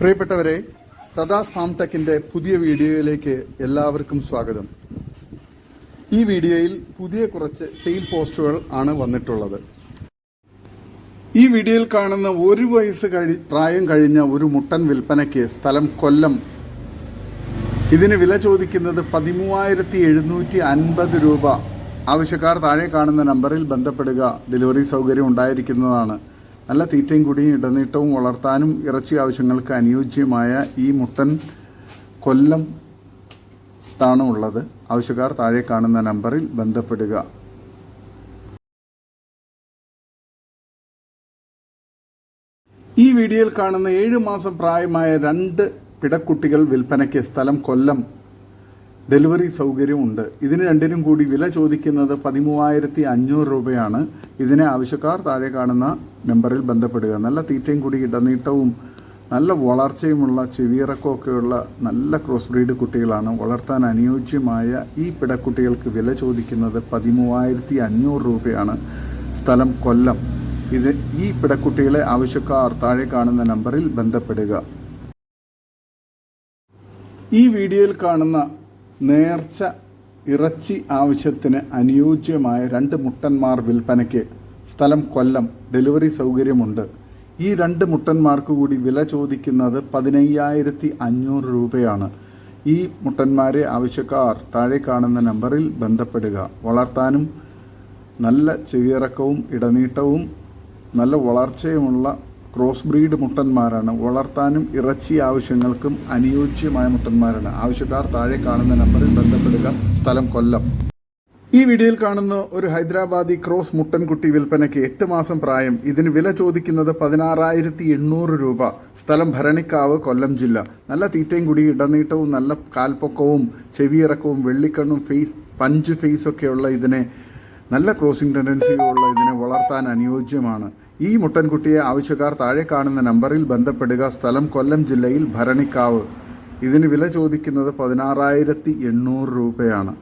പ്രിയപ്പെട്ടവരെ സദാ ഫാം ടെക്കിന്റെ പുതിയ വീഡിയോയിലേക്ക് എല്ലാവർക്കും സ്വാഗതം. ഈ വീഡിയോയിൽ പുതിയ കുറച്ച് സെയിൽ പോസ്റ്റുകൾ ആണ് വന്നിട്ടുള്ളത്. ഈ വീഡിയോയിൽ കാണുന്ന ഒരു വയസ്സ് കഴി പ്രായം കഴിഞ്ഞ ഒരു മുട്ടൻ വിൽപ്പനയ്ക്ക് സ്ഥലം കൊല്ലം ഇതിന് വില ചോദിക്കുന്നത് പതിമൂവായിരത്തി എഴുന്നൂറ്റി അൻപത് രൂപ. ആവശ്യക്കാർ താഴെ കാണുന്ന നമ്പറിൽ ബന്ധപ്പെടുക. ഡെലിവറി സൗകര്യം ഉണ്ടായിരിക്കുന്നതാണ്. നല്ല തീറ്റയും കുടിയും ഇടനീട്ടവും വളർത്താനും ഇറച്ചി ആവശ്യങ്ങൾക്ക് അനുയോജ്യമായ ഈ മുട്ടൻ കൊല്ലം ത്താണ് ഉള്ളത്. ആവശ്യക്കാർ താഴെ കാണുന്ന നമ്പറിൽ ബന്ധപ്പെടുക. ഈ വീഡിയോയിൽ കാണുന്ന ഏഴ് മാസം പ്രായമായ രണ്ട് പിടക്കുട്ടികൾ വിൽപ്പനയ്ക്ക് സ്ഥലം കൊല്ലം. ഡെലിവറി സൗകര്യമുണ്ട് ഇതിന് രണ്ടിനും കൂടി വില ചോദിക്കുന്നത് പതിമൂവായിരത്തി അഞ്ഞൂറ് രൂപയാണ്. ഇതിനെ ആവശ്യക്കാർ താഴെ കാണുന്ന നമ്പറിൽ ബന്ധപ്പെടുക. നല്ല തീറ്റയും കൂടി ഇടനീട്ടവും നല്ല വളർച്ചയുമുള്ള ചെവിയിറക്കമൊക്കെയുള്ള നല്ല ക്രോസ് ബ്രീഡ് കുട്ടികളാണ്. വളർത്താൻ അനുയോജ്യമായ ഈ പിടക്കുട്ടികൾക്ക് വില ചോദിക്കുന്നത് പതിമൂവായിരത്തി അഞ്ഞൂറ് രൂപയാണ്. സ്ഥലം കൊല്ലം. ഇത് ഈ പിടക്കുട്ടികളെ ആവശ്യക്കാർ താഴെ കാണുന്ന നമ്പറിൽ ബന്ധപ്പെടുക. ഈ വീഡിയോയിൽ കാണുന്ന നേർച്ച ഇറച്ചി ആവശ്യത്തിന് അനുയോജ്യമായ രണ്ട് മുട്ടന്മാർ വിൽപ്പനയ്ക്ക് സ്ഥലം കൊല്ലം ഡെലിവറി സൗകര്യമുണ്ട്. ഈ രണ്ട് മുട്ടന്മാർക്ക് കൂടി വില ചോദിക്കുന്നത് പതിനയ്യായിരത്തി അഞ്ഞൂറ് രൂപയാണ്. ഈ മുട്ടന്മാരെ ആവശ്യക്കാർ താഴെ കാണുന്ന നമ്പറിൽ ബന്ധപ്പെടുക. വളർത്താനും നല്ല ചെവിയിറക്കവും ഇടനീട്ടവും നല്ല വളർച്ചയുമുള്ള ക്രോസ് ബ്രീഡ് മുട്ടന്മാരാണ്. വളർത്താനും ഇറച്ചി ആവശ്യങ്ങൾക്കും അനുയോജ്യമായ മുട്ടന്മാരാണ്. ആവശ്യക്കാർ താഴെ കാണുന്ന നമ്പറിൽ ബന്ധപ്പെടുക. സ്ഥലം കൊല്ലം. ഈ വീഡിയോയിൽ കാണുന്ന ഒരു ഹൈദരാബാദി ക്രോസ് മുട്ടൻകുട്ടി വിൽപ്പനയ്ക്ക് എട്ട് മാസം പ്രായം. ഇതിന് വില ചോദിക്കുന്നത് പതിനാറായിരത്തി എണ്ണൂറ് രൂപ. സ്ഥലം ഭരണിക്കാവ് കൊല്ലം ജില്ല. നല്ല തീറ്റയും കൂടി ഇടനീട്ടവും നല്ല കാൽപ്പൊക്കവും ചെവിയിറക്കവും വെള്ളിക്കണ്ണും ഫേസ് പഞ്ച് ഫേസ് ഒക്കെയുള്ള ഇതിനെ നല്ല ക്രോസിംഗ് ടെൻഡൻസിയുള്ള ഇതിനെ വളർത്താൻ അനുയോജ്യമാണ്. ഈ മുട്ടൻകുട്ടിയെ ആവശ്യക്കാർ താഴെ കാണുന്ന നമ്പറിൽ ബന്ധപ്പെടുക സ്ഥലം കൊല്ലം ജില്ലയിൽ ഭരണിക്കാവ്. ഇതിന് വില ചോദിക്കുന്നത് പതിനാറായിരത്തി എണ്ണൂറ് രൂപയാണ്.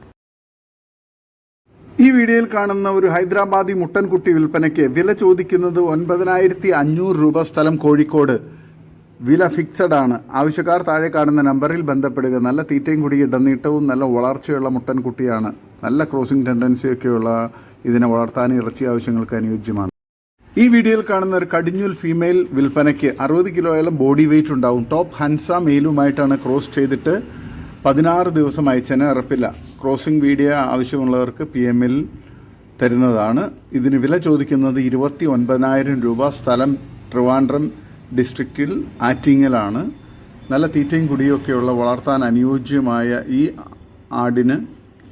ഈ വീഡിയോയിൽ കാണുന്ന ഒരു ഹൈദരാബാദി മുട്ടൻകുട്ടി വിൽപ്പനയ്ക്ക് വില ചോദിക്കുന്നത് ഒൻപതിനായിരത്തി അഞ്ഞൂറ് രൂപ സ്ഥലം കോഴിക്കോട്. വില ഫിക്സഡ് ആണ്. ആവശ്യക്കാർ താഴെ കാണുന്ന നമ്പറിൽ ബന്ധപ്പെടുക. നല്ല തീറ്റയും കുടി ഇടനീട്ടവും നല്ല വളർച്ചയുള്ള മുട്ടൻകുട്ടിയാണ്. നല്ല ക്രോസിംഗ് ടെൻഡൻസിയൊക്കെയുള്ള ഇതിനെ വളർത്താൻ ഇറച്ചി ആവശ്യങ്ങൾക്ക് അനുയോജ്യമാണ്. ഈ വീഡിയോയിൽ കാണുന്ന ഒരു കടിഞ്ഞൂൽ ഫീമെയിൽ വിൽപ്പനയ്ക്ക് അറുപത് കിലോയോളം ബോഡി വെയിറ്റ് ഉണ്ടാവും. ടോപ്പ് ഹൻസ മെയിലുമായിട്ടാണ് ക്രോസ് ചെയ്തിട്ട് പതിനാറ് ദിവസം അയച്ചതിന് ഉറപ്പില്ല. ക്രോസിംഗ് വീഡിയോ ആവശ്യമുള്ളവർക്ക് പി എമ്മിൽ തരുന്നതാണ്. ഇതിന് വില ചോദിക്കുന്നത് ഇരുപത്തി ഒൻപതിനായിരം രൂപ സ്ഥലം ട്രിവാൻഡ്രം ഡിസ്ട്രിക്റ്റിൽ ആറ്റിങ്ങലാണ്. നല്ല തീറ്റയും കുടിയൊക്കെയുള്ള വളർത്താൻ അനുയോജ്യമായ ഈ ആടിന്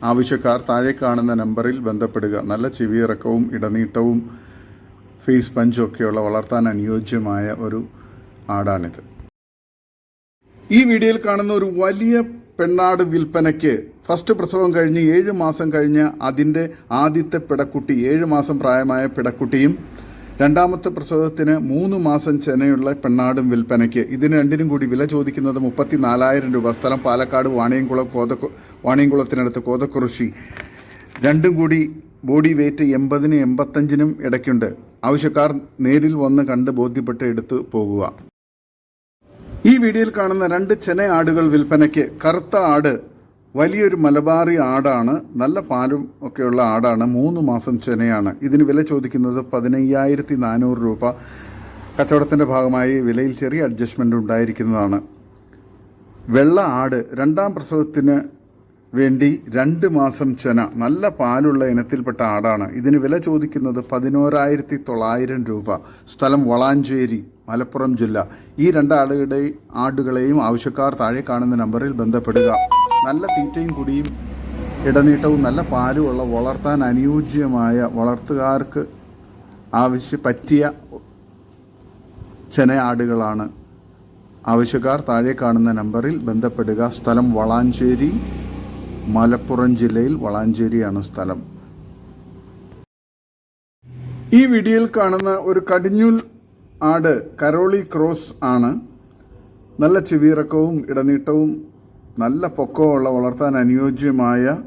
ആവശ്യക്കാർ താഴെ കാണുന്ന നമ്പറിൽ ബന്ധപ്പെടുക. നല്ല ചെവിയിറക്കവും ഇടനീട്ടവും ഫേസ് പഞ്ചും ഒക്കെയുള്ള വളർത്താൻ അനുയോജ്യമായ ഒരു ആടാണിത്. ഈ വീഡിയോയിൽ കാണുന്ന ഒരു വലിയ പെണ്ണാട് വിൽപ്പനയ്ക്ക് ഫസ്റ്റ് പ്രസവം കഴിഞ്ഞ് ഏഴ് മാസം കഴിഞ്ഞ് അതിന്റെ ആദ്യത്തെ പിടക്കുട്ടി ഏഴ് മാസം പ്രായമായ പിടക്കുട്ടിയും രണ്ടാമത്തെ പ്രസവത്തിന് മൂന്ന് മാസം ചെനയുള്ള പെണ്ണാടും വിൽപ്പനയ്ക്ക്. ഇതിന് രണ്ടിനും കൂടി വില ചോദിക്കുന്നത് മുപ്പത്തി നാലായിരം രൂപ. സ്ഥലം പാലക്കാട് വാണിയംകുളം കോതക്കു വാണിയംകുളത്തിനടുത്ത് കോതക്കുറിശി. രണ്ടും കൂടി ബോഡി വെയ്റ്റ് എൺപതിനും എൺപത്തഞ്ചിനും ഇടയ്ക്കുണ്ട്. ആവശ്യക്കാർ നേരിൽ വന്ന് കണ്ട് ബോധ്യപ്പെട്ട് എടുത്തു പോകുക. ഈ വീഡിയോയിൽ കാണുന്ന രണ്ട് ചെന ആടുകൾ വിൽപ്പനയ്ക്ക് കറുത്ത ആട് വലിയൊരു മലബാറി ആടാണ് നല്ല പാലും ഒക്കെയുള്ള ആടാണ് മൂന്ന് മാസം ചെനയാണ്. ഇതിന് വില ചോദിക്കുന്നത് പതിനയ്യായിരത്തി നാനൂറ് രൂപ. കച്ചവടത്തിന്റെ ഭാഗമായി വിലയിൽ ചെറിയ അഡ്ജസ്റ്റ്മെന്റ് ഉണ്ടായിരിക്കുന്നതാണ്. വെള്ള ആട് രണ്ടാം പ്രസവത്തിന് വേണ്ടി രണ്ട് മാസം ചെന നല്ല പാലുള്ള ഇനത്തിൽപ്പെട്ട ആടാണ്. ഇതിന് വില ചോദിക്കുന്നത് പതിനോരായിരത്തി തൊള്ളായിരം രൂപ. സ്ഥലം വളാഞ്ചേരി മലപ്പുറം ജില്ല. ഈ രണ്ട് ആടുകളെയും ആവശ്യക്കാർ താഴെ കാണുന്ന നമ്പറിൽ ബന്ധപ്പെടുക. നല്ല തീറ്റയും കുടിയും ഇടനീട്ടവും നല്ല പാലുമുള്ള വളർത്താൻ അനുയോജ്യമായ വളർത്തുകാർക്ക് ആവശ്യ പറ്റിയ ചെന ആടുകളാണ്. ആവശ്യക്കാർ താഴെ കാണുന്ന നമ്പറിൽ ബന്ധപ്പെടുക. സ്ഥലം വളാഞ്ചേരി മലപ്പുറം ജില്ലയിൽ വളാഞ്ചേരിയാണ് സ്ഥലം. ഈ വീഡിയോയിൽ കാണുന്ന ഒരു കടിഞ്ഞൂൽ ആട് കരോളി ക്രോസ് ആണ്. നല്ല ചെവിയിറക്കവും ഇടനീട്ടവും നല്ല പൊക്കമുള്ള വളർത്താൻ അനുയോജ്യമായ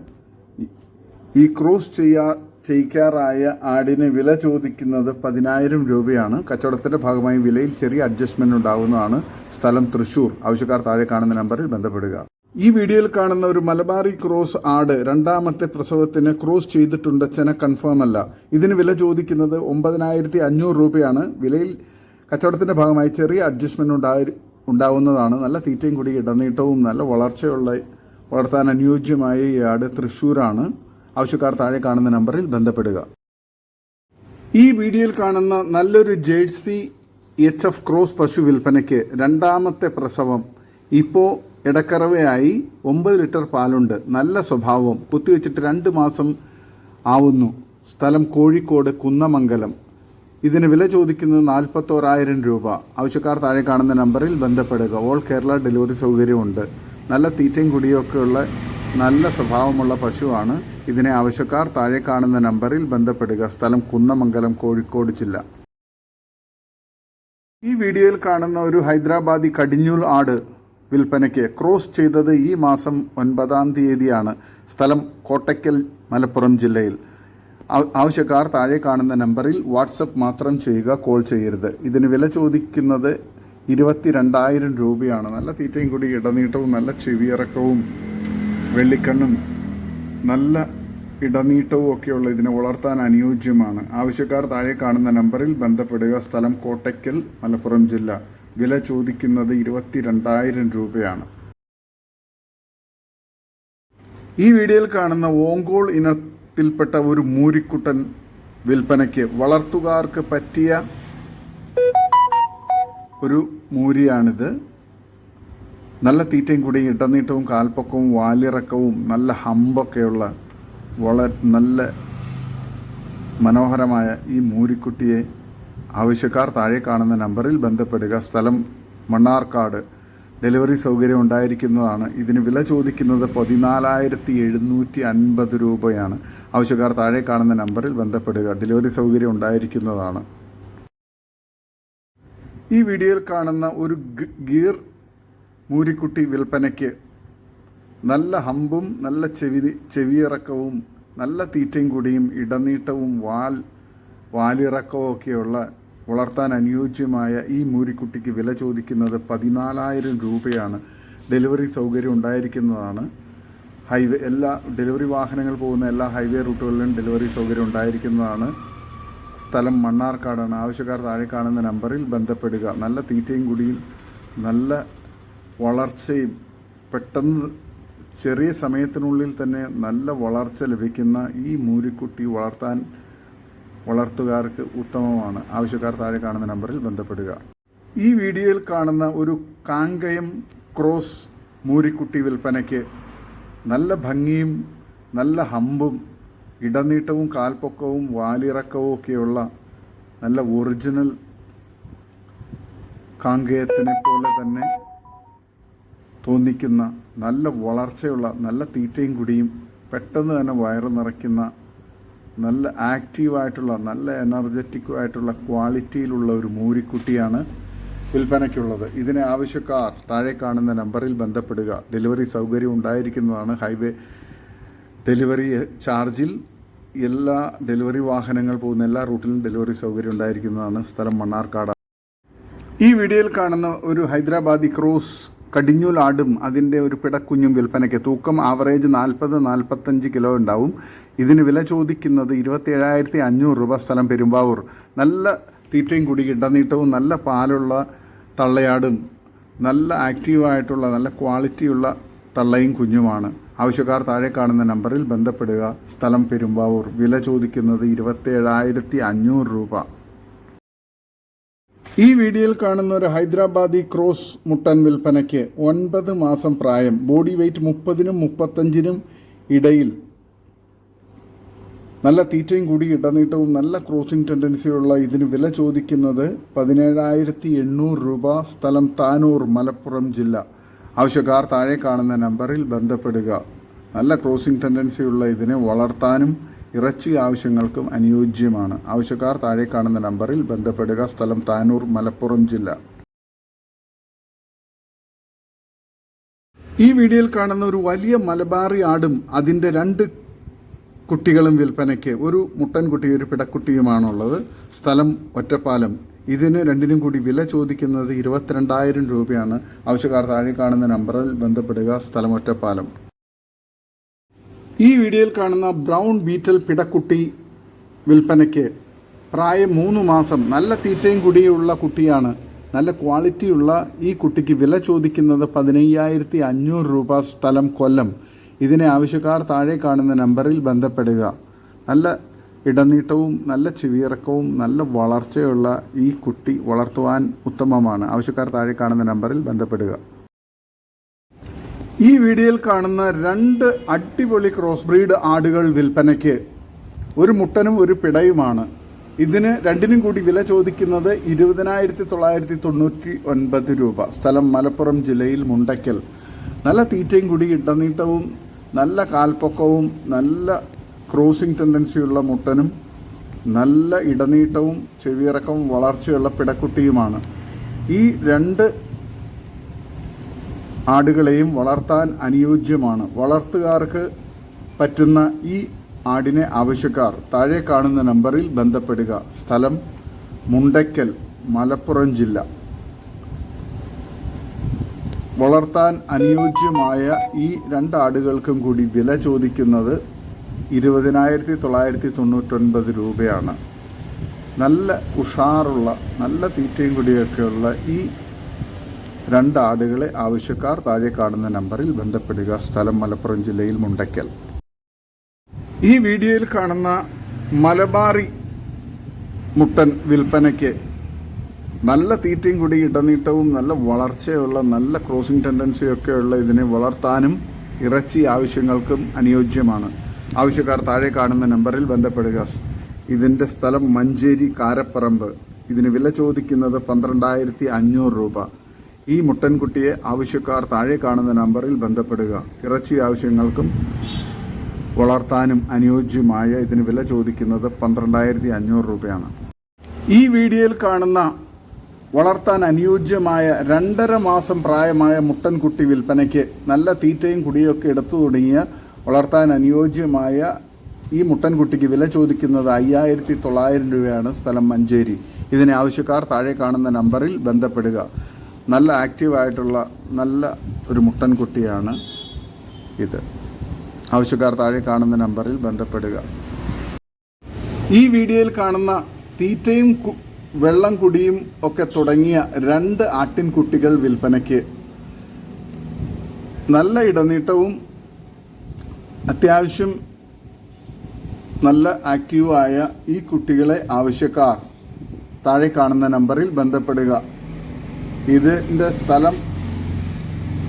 ഈ ക്രോസ് ചെയ്യാ ചെയ്യിക്കാറായ ആടിന് വില ചോദിക്കുന്നത് പതിനായിരം രൂപയാണ്. കച്ചവടത്തിന്റെ ഭാഗമായി വിലയിൽ ചെറിയ അഡ്ജസ്റ്റ്മെന്റ് ഉണ്ടാകുന്നതാണ് സ്ഥലം തൃശ്ശൂർ ആവശ്യക്കാർ താഴെ കാണുന്ന നമ്പറിൽ ബന്ധപ്പെടുക. ഈ വീഡിയോയിൽ കാണുന്ന ഒരു മലബാറി ക്രോസ് ആട് രണ്ടാമത്തെ പ്രസവത്തിന് ക്രോസ് ചെയ്തിട്ടുണ്ട് ചെന കൺഫേം അല്ല. ഇതിന് വില ചോദിക്കുന്നത് ഒമ്പതിനായിരത്തി അഞ്ഞൂറ് രൂപയാണ്. വിലയിൽ കച്ചവടത്തിന്റെ ഭാഗമായി ചെറിയ അഡ്ജസ്റ്റ്മെന്റ് ഉണ്ടായി ഉണ്ടാവുന്നതാണ്. നല്ല തീറ്റയും കൂടി ഇടനീട്ടവും നല്ല വളർച്ചയുള്ള വളർത്താൻ അനുയോജ്യമായ ഈ ആട് തൃശ്ശൂരാണ്. ആവശ്യക്കാർ താഴെ കാണുന്ന നമ്പറിൽ ബന്ധപ്പെടുക. ഈ വീഡിയോയിൽ കാണുന്ന നല്ലൊരു ജേഴ്സി എച്ച് എഫ് ക്രോസ് പശു വിൽപ്പനയ്ക്ക് രണ്ടാമത്തെ പ്രസവം. ഇപ്പോൾ ഇടക്കറവയായി ഒമ്പത് ലിറ്റർ പാലുണ്ട്. നല്ല സ്വഭാവം. കുത്തിവെച്ചിട്ട് രണ്ട് മാസം ആവുന്നു. സ്ഥലം കോഴിക്കോട് കുന്നമംഗലം. ഇതിന് വില ചോദിക്കുന്നത് നാൽപ്പത്തോരായിരം രൂപ. ആവശ്യക്കാർ താഴെ കാണുന്ന നമ്പറിൽ ബന്ധപ്പെടുക. ഓൾ കേരള ഡെലിവറി സൗകര്യമുണ്ട്. നല്ല തീറ്റയും കുടിയൊക്കെയുള്ള നല്ല സ്വഭാവമുള്ള പശുവാണ്. ഇതിനെ ആവശ്യക്കാർ താഴെ കാണുന്ന നമ്പറിൽ ബന്ധപ്പെടുക. സ്ഥലം കുന്നമംഗലം കോഴിക്കോട് ജില്ല. ഈ വീഡിയോയിൽ കാണുന്ന ഒരു ഹൈദരാബാദി കടിഞ്ഞൂൽ ആട് വിൽപ്പനയ്ക്ക് ക്രോസ് ചെയ്തത് ഈ മാസം ഒൻപതാം തീയതിയാണ്. സ്ഥലം കോട്ടയ്ക്കൽ മലപ്പുറം ജില്ലയിൽ. ആവശ്യക്കാർ താഴെ കാണുന്ന നമ്പറിൽ വാട്സപ്പ് മാത്രം ചെയ്യുക കോൾ ചെയ്യരുത്. ഇതിന് വില ചോദിക്കുന്നത് ഇരുപത്തിരണ്ടായിരം രൂപയാണ്. നല്ല തീറ്റയും കൂടി ഇടനീട്ടവും നല്ല ചെവിയിറക്കവും വെള്ളിക്കണ്ണും നല്ല ഇടനീട്ടവും ഒക്കെയുള്ള ഇതിനെ വളർത്താൻ അനുയോജ്യമാണ്. ആവശ്യക്കാർ താഴെ കാണുന്ന നമ്പറിൽ ബന്ധപ്പെടുക. സ്ഥലം കോട്ടയ്ക്കൽ മലപ്പുറം ജില്ല. വില ചോദിക്കുന്നത് ഇരുപത്തിരണ്ടായിരം രൂപയാണ്. ഈ വീഡിയോയിൽ കാണുന്ന ഓങ്കോൾ ഇനത്തിൽപ്പെട്ട ഒരു മൂരിക്കുട്ടൻ വിൽപ്പനയ്ക്ക് വളർത്തുകാർക്ക് പറ്റിയ ഒരു മൂരിയാണിത്. നല്ല തീറ്റയും കൂടി ഇടനീട്ടവും കാൽപ്പക്കവും വാലിറക്കവും നല്ല ഹമ്പൊക്കെയുള്ള വളരെ നല്ല മനോഹരമായ ഈ മൂരിക്കുട്ടിയെ ആവശ്യക്കാർ താഴെ കാണുന്ന നമ്പറിൽ ബന്ധപ്പെടുക. സ്ഥലം മണ്ണാർക്കാട്. ഡെലിവറി സൗകര്യം ഉണ്ടായിരിക്കുന്നതാണ്. ഇതിന് വില ചോദിക്കുന്നത് പതിനാലായിരത്തി എഴുന്നൂറ്റി അൻപത് രൂപയാണ്. ആവശ്യക്കാർ താഴെ കാണുന്ന നമ്പറിൽ ബന്ധപ്പെടുക. ഡെലിവറി സൗകര്യം ഉണ്ടായിരിക്കുന്നതാണ്. ഈ വീഡിയോയിൽ കാണുന്ന ഒരു ഗീർ മൂരിക്കുട്ടി വിൽപ്പനയ്ക്ക് നല്ല ഹമ്പും നല്ല ചെവി ചെവിയിറക്കവും നല്ല തീറ്റയും കൂടിയും ഇടനീട്ടവും വാൽ വാലിറക്കവും ഒക്കെയുള്ള വളർത്താൻ അനുയോജ്യമായ ഈ മൂരിക്കുട്ടിക്ക് വില ചോദിക്കുന്നത് പതിനാലായിരം രൂപയാണ്. ഡെലിവറി സൗകര്യം ഉണ്ടായിരിക്കുന്നതാണ്. ഹൈവേ എല്ലാ ഡെലിവറി വാഹനങ്ങൾ പോകുന്ന എല്ലാ ഹൈവേ റൂട്ടുകളിലും ഡെലിവറി സൗകര്യം ഉണ്ടായിരിക്കുന്നതാണ്. സ്ഥലം മണ്ണാർക്കാടാണ്. ആവശ്യക്കാർ താഴെ കാണുന്ന നമ്പറിൽ ബന്ധപ്പെടുക. നല്ല തീറ്റയും കുടിയും നല്ല വളർച്ചയും പെട്ടെന്ന് ചെറിയ സമയത്തിനുള്ളിൽ തന്നെ നല്ല വളർച്ച ലഭിക്കുന്ന ഈ മൂരിക്കുട്ടി വളർത്താൻ വളർത്തുകാർക്ക് ഉത്തമമാണ്. ആവശ്യക്കാർ താഴെ കാണുന്ന നമ്പറിൽ ബന്ധപ്പെടുക. ഈ വീഡിയോയിൽ കാണുന്ന ഒരു കാങ്കയം ക്രോസ് മൂരിക്കുട്ടി വിൽപ്പനയ്ക്ക് നല്ല ഭംഗിയും നല്ല ഹമ്പും ഇടനീട്ടവും കാൽപ്പൊക്കവും വാലിറക്കവും ഒക്കെയുള്ള നല്ല ഒറിജിനൽ കാങ്കയത്തിനെ പോലെ തന്നെ തോന്നിക്കുന്ന നല്ല വളർച്ചയുള്ള നല്ല തീറ്റയും കുടിയും പെട്ടെന്ന് തന്നെ വയറ് നിറയ്ക്കുന്ന നല്ല ആക്റ്റീവായിട്ടുള്ള നല്ല എനർജറ്റിക്കും ആയിട്ടുള്ള ക്വാളിറ്റിയിലുള്ള ഒരു മൂരിക്കുട്ടിയാണ് വിൽപ്പനയ്ക്കുള്ളത്. ഇതിന് ആവശ്യക്കാർ താഴെ കാണുന്ന നമ്പറിൽ ബന്ധപ്പെടുക. ഡെലിവറി സൗകര്യം ഉണ്ടായിരിക്കുന്നതാണ് ഹൈവേ ഡെലിവറി ചാർജിൽ. എല്ലാ ഡെലിവറി വാഹനങ്ങൾ പോകുന്ന എല്ലാ റൂട്ടിലും ഡെലിവറി സൗകര്യം ഉണ്ടായിരിക്കുന്നതാണ് സ്ഥലം മണ്ണാർക്കാട്. ഈ വീഡിയോയിൽ കാണുന്ന ഒരു ഹൈദരാബാദി ക്രോസ് കടിഞ്ഞൂൽ അതിന്റെ ഒരു പിടക്കുഞ്ഞും വിൽപ്പനയ്ക്ക്. തൂക്കം ആവറേജ് നാൽപ്പത് നാൽപ്പത്തഞ്ച് കിലോ ഉണ്ടാവും. ഇതിന് വില ചോദിക്കുന്നത് ഇരുപത്തിയേഴായിരത്തി അഞ്ഞൂറ് രൂപ സ്ഥലം പെരുമ്പാവൂർ. നല്ല തീറ്റയും കൂടി ഇടനീട്ടവും നല്ല പാലുള്ള തള്ളയാടും നല്ല ആക്റ്റീവായിട്ടുള്ള നല്ല ക്വാളിറ്റിയുള്ള തള്ളയും കുഞ്ഞുമാണ്. ആവശ്യക്കാർ താഴെ കാണുന്ന നമ്പറിൽ ബന്ധപ്പെടുക. സ്ഥലം പെരുമ്പാവൂർ. വില ചോദിക്കുന്നത് ഇരുപത്തിയേഴായിരത്തി അഞ്ഞൂറ് രൂപ. ഈ വീഡിയോയിൽ കാണുന്ന ഒരു ഹൈദരാബാദി ക്രോസ് മുട്ടൻ വിൽപ്പനയ്ക്ക് ഒൻപത് മാസം പ്രായം ബോഡി വെയ്റ്റ് മുപ്പതിനും മുപ്പത്തഞ്ചിനും ഇടയിൽ നല്ല തീറ്റയും കൂടി ഇടനീട്ടവും നല്ല ക്രോസിംഗ് ടെൻഡൻസിയുള്ള ഇതിന് വില ചോദിക്കുന്നത് പതിനേഴായിരത്തി എണ്ണൂറ് രൂപ സ്ഥലം താനൂർ മലപ്പുറം ജില്ല. ആവശ്യക്കാർ താഴെ കാണുന്ന നമ്പറിൽ ബന്ധപ്പെടുക. നല്ല ക്രോസിംഗ് ടെൻഡൻസിയുള്ള ഇതിനെ വളർത്താനും ഇറച്ചി ആവശ്യങ്ങൾക്കും അനുയോജ്യമാണ്. ആവശ്യക്കാർ താഴെ കാണുന്ന നമ്പറിൽ ബന്ധപ്പെടുക. സ്ഥലം താനൂർ മലപ്പുറം ജില്ല. ഈ വീഡിയോയിൽ കാണുന്ന ഒരു വലിയ മലബാറി ആടും അതിന്റെ രണ്ട് കുട്ടികളും വിൽപ്പനയ്ക്ക്. ഒരു മുട്ടൻകുട്ടി ഒരു പിടക്കുട്ടിയുമാണുള്ളത്. സ്ഥലം ഒറ്റപ്പാലം. ഇതിന് രണ്ടിനും കൂടി വില ചോദിക്കുന്നത് ഇരുപത്തിരണ്ടായിരം രൂപയാണ്. ആവശ്യക്കാർ താഴെ കാണുന്ന നമ്പറിൽ ബന്ധപ്പെടുക. സ്ഥലം ഒറ്റപ്പാലം. ഈ വീഡിയോയിൽ കാണുന്ന ബ്രൗൺ ബീറ്റൽ പിടക്കുട്ടി വിൽപ്പനയ്ക്ക് പ്രായം മൂന്ന് മാസം നല്ല തീറ്റയും കുടിയുള്ള കുട്ടിയാണ്. നല്ല ക്വാളിറ്റിയുള്ള ഈ കുട്ടിക്ക് വില ചോദിക്കുന്നത് പതിനയ്യായിരത്തി അഞ്ഞൂറ് രൂപ സ്ഥലം കൊല്ലം. ഇതിനെ ആവശ്യക്കാർ താഴെ കാണുന്ന നമ്പറിൽ ബന്ധപ്പെടുക. നല്ല ഇടനീട്ടവും നല്ല ചെവിയിറക്കവും നല്ല വളർച്ചയുള്ള ഈ കുട്ടി വളർത്തുവാൻ ഉത്തമമാണ്. ആവശ്യക്കാർ താഴെ കാണുന്ന നമ്പറിൽ ബന്ധപ്പെടുക. ഈ വീഡിയോയിൽ കാണുന്ന രണ്ട് അടിപൊളി ക്രോസ് ബ്രീഡ് ആടുകൾ വിൽപ്പനയ്ക്ക് ഒരു മുട്ടനും ഒരു പിടയുമാണ്. ഇതിന് രണ്ടിനും കൂടി വില ചോദിക്കുന്നത് ഇരുപതിനായിരത്തി തൊള്ളായിരത്തി തൊണ്ണൂറ്റി ഒൻപത് രൂപ. സ്ഥലം മലപ്പുറം ജില്ലയിൽ മുണ്ടയ്ക്കൽ നല്ല തീറ്റയും കൂടി ഇടനീട്ടവും നല്ല കാൽപ്പൊക്കവും നല്ല ക്രോസിംഗ് ടെൻഡൻസിയുള്ള മുട്ടനും നല്ല ഇടനീട്ടവും ചെവിയിറക്കവും വളർച്ചയുള്ള പിടക്കുട്ടിയുമാണ്. ഈ രണ്ട് ആടുകളെയും വളർത്താൻ അനുയോജ്യമാണ്. വളർത്തുകാർക്ക് പറ്റുന്ന ഈ ആടിനെ ആവശ്യക്കാർ താഴെ കാണുന്ന നമ്പറിൽ ബന്ധപ്പെടുക. സ്ഥലം മുണ്ടയ്ക്കൽ മലപ്പുറം ജില്ല. വളർത്താൻ അനുയോജ്യമായ ഈ രണ്ട് ആടുകൾക്കും കൂടി വില ചോദിക്കുന്നത് ഇരുപതിനായിരത്തി തൊള്ളായിരത്തി തൊണ്ണൂറ്റൊൻപത് രൂപയാണ്. നല്ല ഉഷാറുള്ള നല്ല തീറ്റയും കൂടിയൊക്കെയുള്ള ഈ രണ്ട് ആടുകളെ ആവശ്യക്കാർ താഴെ കാണുന്ന നമ്പറിൽ ബന്ധപ്പെടുക. സ്ഥലം മലപ്പുറം ജില്ലയിൽ മുണ്ടയ്ക്കൽ. ഈ വീഡിയോയിൽ കാണുന്ന മലബാറി മുട്ടൻ വിൽപ്പനയ്ക്ക് നല്ല തീറ്റയും കൂടി ഇടനീട്ടവും നല്ല വളർച്ചയുള്ള നല്ല ക്രോസിംഗ് ടെൻഡൻസിയൊക്കെ ഉള്ള ഇതിനെ വളർത്താനും ഇറച്ചി ആവശ്യങ്ങൾക്കും അനുയോജ്യമാണ്. ആവശ്യക്കാർ താഴെ കാണുന്ന നമ്പറിൽ ബന്ധപ്പെടുക. ഇതിന്റെ സ്ഥലം മഞ്ചേരി കാരപ്പറമ്പ്. ഇതിന് വില ചോദിക്കുന്നത് പന്ത്രണ്ടായിരത്തി അഞ്ഞൂറ് രൂപ. ഈ മുട്ടൻകുട്ടിയെ ആവശ്യക്കാർ താഴെ കാണുന്ന നമ്പറിൽ ബന്ധപ്പെടുക. ഇറച്ചി ആവശ്യങ്ങൾക്കും വളർത്താനും അനുയോജ്യമായ ഇതിന് വില ചോദിക്കുന്നത് പന്ത്രണ്ടായിരത്തി അഞ്ഞൂറ് രൂപയാണ്. ഈ വീഡിയോയിൽ കാണുന്ന വളർത്താൻ അനുയോജ്യമായ രണ്ടര മാസം പ്രായമായ മുട്ടൻകുട്ടി വിൽപ്പനയ്ക്ക് നല്ല തീറ്റയും കുടിയൊക്കെ എടുത്തു തുടങ്ങിയ വളർത്താൻ അനുയോജ്യമായ ഈ മുട്ടൻകുട്ടിക്ക് വില ചോദിക്കുന്നത് അയ്യായിരത്തി തൊള്ളായിരം രൂപയാണ് സ്ഥലം മഞ്ചേരി. ഇതിനെ ആവശ്യക്കാർ താഴെ കാണുന്ന നമ്പറിൽ ബന്ധപ്പെടുക. നല്ല ആക്റ്റീവായിട്ടുള്ള നല്ല ഒരു മുട്ടൻകുട്ടിയാണ് ഇത്. ആവശ്യക്കാർ താഴെ കാണുന്ന നമ്പറിൽ ബന്ധപ്പെടുക. ഈ വീഡിയോയിൽ കാണുന്ന തീറ്റയും വെള്ളം കുടിയും ഒക്കെ തുടങ്ങിയ രണ്ട് ആട്ടിൻകുട്ടികൾ വിൽപ്പനയ്ക്ക് നല്ല ഇടനീട്ടവും അത്യാവശ്യം നല്ല ആക്റ്റീവായ ഈ കുട്ടികളെ ആവശ്യക്കാർ താഴെ കാണുന്ന നമ്പറിൽ ബന്ധപ്പെടുക. ഇതിന്റെ സ്ഥലം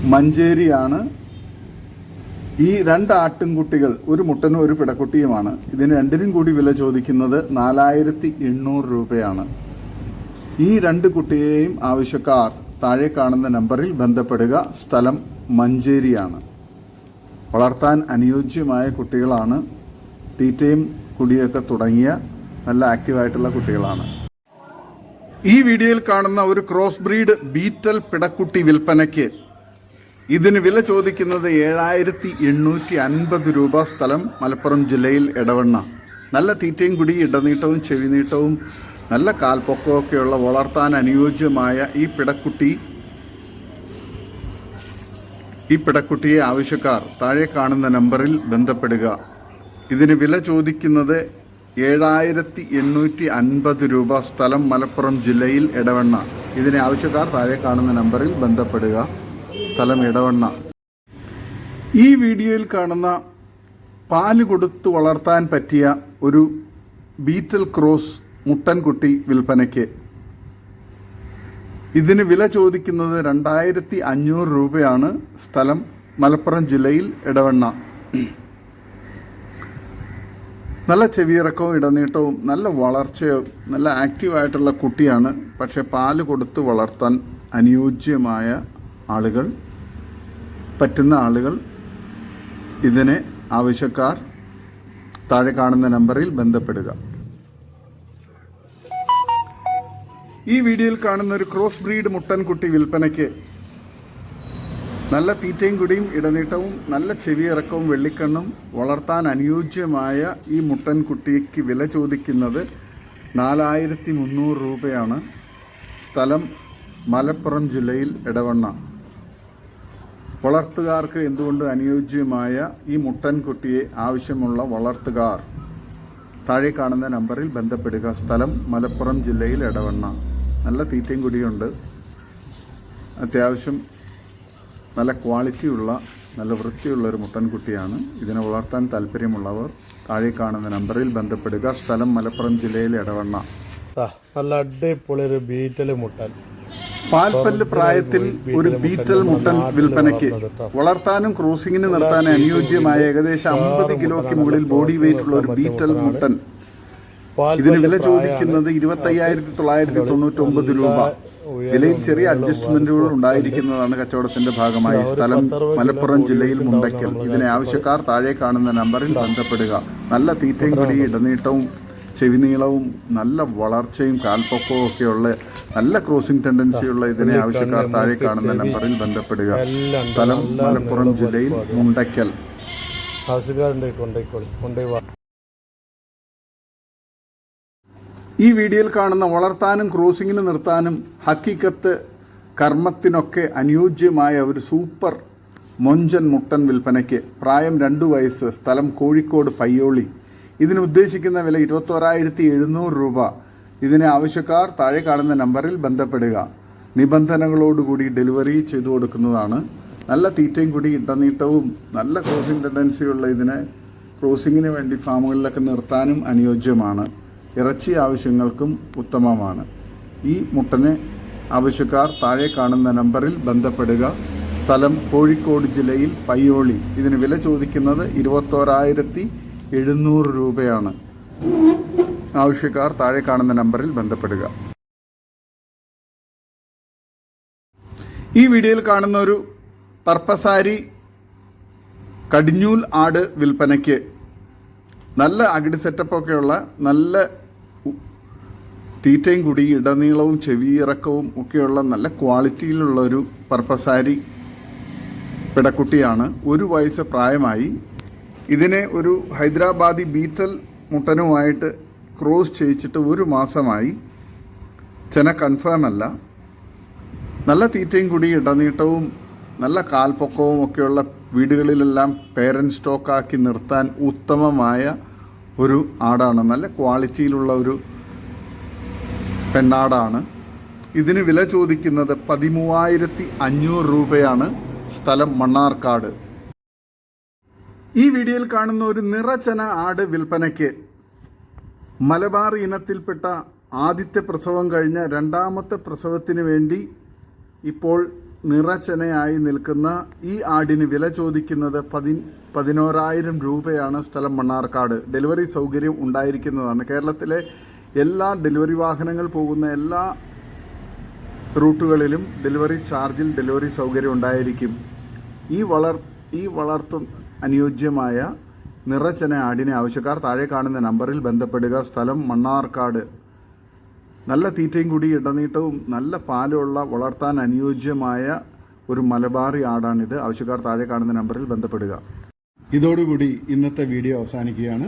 മഞ്ചേരിയാണ്. ഈ രണ്ട് ആട്ടിൻകുട്ടികൾ ഒരു മുട്ടനും ഒരു പിടക്കുട്ടിയുമാണ്. ഇതിന് രണ്ടിനും കൂടി വില ചോദിക്കുന്നത് നാലായിരത്തി എണ്ണൂറ് രൂപയാണ്. ഈ രണ്ട് കുട്ടിയെയും ആവശ്യക്കാർ താഴെ കാണുന്ന നമ്പറിൽ ബന്ധപ്പെടുക. സ്ഥലം മഞ്ചേരിയാണ്. വളർത്താൻ അനുയോജ്യമായ കുട്ടികളാണ്. തീറ്റയും കുടിയൊക്കെ തുടങ്ങിയ നല്ല ആക്റ്റീവായിട്ടുള്ള കുട്ടികളാണ്. ഈ വീഡിയോയിൽ കാണുന്ന ഒരു ക്രോസ് ബ്രീഡ് ബീറ്റൽ പിടക്കുട്ടി വിൽപ്പനയ്ക്ക് ഇതിന് വില ചോദിക്കുന്നത് ഏഴായിരത്തി എണ്ണൂറ്റി അൻപത് രൂപ സ്ഥലം മലപ്പുറം ജില്ലയിൽ ഇടവണ്ണ നല്ല തീറ്റയും കുടി ഇടനീട്ടവും ചെവിനീട്ടവും നല്ല കാൽപ്പൊക്കമൊക്കെയുള്ള വളർത്താൻ അനുയോജ്യമായ ഈ പിടക്കുട്ടി ഈ പിടക്കുട്ടിയെ ആവശ്യക്കാർ താഴെ കാണുന്ന നമ്പറിൽ ബന്ധപ്പെടുക. ഇതിന് വില ചോദിക്കുന്നത് ഏഴായിരത്തി എണ്ണൂറ്റി അൻപത് രൂപ സ്ഥലം മലപ്പുറം ജില്ലയിൽ ഇടവണ്ണ ഇതിനെ ആവശ്യക്കാർ താഴെ കാണുന്ന നമ്പറിൽ ബന്ധപ്പെടുക. സ്ഥലം ഇടവണ്ണ ഈ വീഡിയോയിൽ കാണുന്ന പാൽ കൊടുത്തു വളർത്താൻ പറ്റിയ ഒരു ബീറ്റൽ ക്രോസ് മുട്ടൻകുട്ടി വിൽപ്പനയ്ക്ക്. ഇതിന് വില ചോദിക്കുന്നത് രണ്ടായിരത്തി അഞ്ഞൂറ് രൂപയാണ്. സ്ഥലം മലപ്പുറം ജില്ലയിൽ ഇടവണ്ണ നല്ല ചെവിയിറക്കവും ഇടനീട്ടവും നല്ല വളർച്ചയും നല്ല ആക്റ്റീവായിട്ടുള്ള കുട്ടിയാണ്. പക്ഷേ പാൽ കൊടുത്ത് വളർത്താൻ അനുയോജ്യമായ ആളുകൾ പറ്റുന്ന ആളുകൾ ഇതിനെ ആവശ്യക്കാർ താഴെ കാണുന്ന നമ്പറിൽ ബന്ധപ്പെടുക. ഈ വീഡിയോയിൽ കാണുന്ന ഒരു ക്രോസ് ബ്രീഡ് മുട്ടൻകുട്ടി വിൽപ്പനയ്ക്ക് നല്ല തീറ്റയും കുടിയും ഇടനീട്ടവും നല്ല ചെവിയിറക്കവും വെള്ളിക്കണ്ണും വളർത്താൻ അനുയോജ്യമായ ഈ മുട്ടൻ കുട്ടിക്ക് വില ചോദിക്കുന്നത് നാലായിരത്തി മുന്നൂറ് രൂപയാണ്. സ്ഥലം മലപ്പുറം ജില്ലയിൽ ഇടവണ്ണ വളർത്തുകാർക്ക് എന്തുകൊണ്ട് അനുയോജ്യമായ ഈ മുട്ടൻ കുട്ടിയെ ആവശ്യമുള്ള വളർത്തുകാർ? താഴെ കാണുന്ന നമ്പറിൽ ബന്ധപ്പെടുക. സ്ഥലം മലപ്പുറം ജില്ലയിൽ ഇടവണ്ണ നല്ല തീറ്റയും കുടിയുണ്ട്. അത്യാവശ്യം നല്ല ക്വാളിറ്റിയുള്ള നല്ല വൃത്തിയുള്ള ഒരു മുട്ടൻകുട്ടിയാണ്. ഇതിനെ വളർത്താൻ താല്പര്യമുള്ളവർ താഴെ കാണുന്ന നമ്പറിൽ ബന്ധപ്പെടുക. സ്ഥലം മലപ്പുറം ജില്ലയിലെ ഇടവണ്ണ നല്ല അടിപൊളി ഒരു ബീറ്റൽ മുട്ടൻ. പാൽപ്പല്ല് പ്രായത്തിൽ ഒരു ബീറ്റൽ മുട്ടൻ വിൽപ്പനയ്ക്ക് വളർത്താനും ക്രൂസിംഗിന് നിർത്താനും അനുയോജ്യമായ ഏകദേശം അമ്പത് കിലോയ്ക്ക് മുകളിൽ ബോഡി വെയിറ്റ് ഉള്ള ഒരു ബീറ്റൽ മുട്ടൻ. ഇതിന് വില ചോദിക്കുന്നത് ഇരുപത്തി അയ്യായിരത്തി തൊള്ളായിരത്തി തൊണ്ണൂറ്റി ഒമ്പത് രൂപ. വിലയിൽ ചെറിയ അഡ്ജസ്റ്റ്മെന്റുകൾ ഉണ്ടായിരിക്കുന്നതാണ് കച്ചവടത്തിന്റെ ഭാഗമായി. സ്ഥലം മലപ്പുറം ജില്ലയിൽ മുണ്ടയ്ക്കൽ. ഇതിനെ ആവശ്യക്കാർ താഴെ കാണുന്ന നമ്പറിൽ ബന്ധപ്പെടുക. നല്ല തീറ്റയും കൂടി ഇടനീട്ടവും ചെവിനീളവും നല്ല വളർച്ചയും കാൽപ്പൊക്കവും ഒക്കെയുള്ള നല്ല ക്രോസിംഗ് ടെൻഡൻസിയുള്ള ഇതിനെ ആവശ്യക്കാർ താഴെ കാണുന്ന നമ്പറിൽ ബന്ധപ്പെടുക. സ്ഥലം മലപ്പുറം ജില്ലയിൽ മുണ്ടയ്ക്കൽ. ആവശ്യക്കാരുണ്ട് കൊണ്ടേക്കോളി കൊണ്ടേ ഈ വീഡിയോയിൽ കാണുന്ന വളർത്താനും ക്രോസിങ്ങിന് നിർത്താനും ഹക്കിക്കത്ത് കർമ്മത്തിനൊക്കെ അനുയോജ്യമായ ഒരു സൂപ്പർ മൊഞ്ചൻ മുട്ടൻ വിൽപ്പനയ്ക്ക് പ്രായം രണ്ടു വയസ്സ് സ്ഥലം കോഴിക്കോട് പയ്യോളി. ഇതിന് ഉദ്ദേശിക്കുന്ന വില ഇരുപത്തോരായിരത്തി എഴുന്നൂറ് രൂപ. ഇതിന് ആവശ്യക്കാർ താഴെ കാണുന്ന നമ്പറിൽ ബന്ധപ്പെടുക. നിബന്ധനകളോടുകൂടി ഡെലിവറി ചെയ്തു കൊടുക്കുന്നതാണ്. നല്ല തീറ്റയും കൂടി ഇടനീട്ടവും നല്ല ക്രോസിംഗ് ടെൻഡൻസിയുള്ള ഇതിനെ ക്രോസിങ്ങിന് വേണ്ടി ഫാമുകളിലൊക്കെ നിർത്താനും അനുയോജ്യമാണ്. ഇറച്ചി ആവശ്യങ്ങൾക്കും ഉത്തമമാണ്. ഈ മുട്ടനെ ആവശ്യക്കാർ താഴെ കാണുന്ന നമ്പറിൽ ബന്ധപ്പെടുക. സ്ഥലം കോഴിക്കോട് ജില്ലയിൽ പയ്യോളി. ഇതിന് വില ചോദിക്കുന്നത് ഇരുപത്തോരായിരത്തി എഴുന്നൂറ് രൂപയാണ്. ആവശ്യക്കാർ താഴെ കാണുന്ന നമ്പറിൽ ബന്ധപ്പെടുക. ഈ വീഡിയോയിൽ കാണുന്ന ഒരു പർപ്പസാരി കടിഞ്ഞൂൽ ആട് വിൽപ്പനയ്ക്ക് നല്ല അകിടി സെറ്റപ്പൊക്കെയുള്ള നല്ല തീറ്റയും കൂടി ഇടനീളവും ചെവിയിറക്കവും ഒക്കെയുള്ള നല്ല ക്വാളിറ്റിയിലുള്ള ഒരു പർപ്പസാരി പിടക്കുട്ടിയാണ്. ഒരു വയസ്സ് പ്രായമായി. ഇതിനെ ഒരു ഹൈദരാബാദി ബീറ്റൽ മുട്ടനുമായിട്ട് ക്രോസ് ചെയ്യിച്ചിട്ട് ഒരു മാസമായി. ചെന കൺഫേം അല്ല. നല്ല തീറ്റയും കൂടി ഇടനീട്ടവും നല്ല കാൽപ്പൊക്കവും ഒക്കെയുള്ള വീടുകളിലെല്ലാം പേരന്റ് സ്റ്റോക്കാക്കി നിർത്താൻ ഉത്തമമായ ഒരു ആടാണ്. നല്ല ക്വാളിറ്റിയിലുള്ള ഒരു പെണ്ണാടാണ്. ഇതിന് വില ചോദിക്കുന്നത് പതിമൂവായിരത്തി അഞ്ഞൂറ് രൂപയാണ്. സ്ഥലം മണ്ണാർക്കാട്. ഈ വീഡിയോയിൽ കാണുന്ന ഒരു നിറച്ചന ആട് വിൽപ്പനയ്ക്ക് മലബാർ ഇനത്തിൽപ്പെട്ട ആദ്യത്തെ പ്രസവം കഴിഞ്ഞ രണ്ടാമത്തെ പ്രസവത്തിന് വേണ്ടി ഇപ്പോൾ നിറച്ചനയായി നിൽക്കുന്ന ഈ ആടിന് വില ചോദിക്കുന്നത് പതി പതിനോരായിരം രൂപയാണ് സ്ഥലം മണ്ണാർക്കാട്. ഡെലിവറി സൗകര്യം ഉണ്ടായിരിക്കുന്നതാണ്. കേരളത്തിലെ എല്ലാ ഡെലിവറി വാഹനങ്ങൾ പോകുന്ന എല്ലാ റൂട്ടുകളിലും ഡെലിവറി ചാർജിൽ ഡെലിവറി സൗകര്യം ഉണ്ടായിരിക്കും. ഈ വളർ ഈ വളർത്തു അനുയോജ്യമായ നിറച്ചന ആടിനെ ആവശ്യക്കാർ താഴെ കാണുന്ന നമ്പറിൽ ബന്ധപ്പെടുക. സ്ഥലം മണ്ണാർക്കാട്. നല്ല തീറ്റയും കൂടി ഇടനീട്ടവും നല്ല പാലുള്ള വളർത്താൻ അനുയോജ്യമായ ഒരു മലബാറി ആടാണിത്. ആവശ്യക്കാർ താഴെ കാണുന്ന നമ്പറിൽ ബന്ധപ്പെടുക. ഇതോടുകൂടി ഇന്നത്തെ വീഡിയോ അവസാനിക്കുകയാണ്.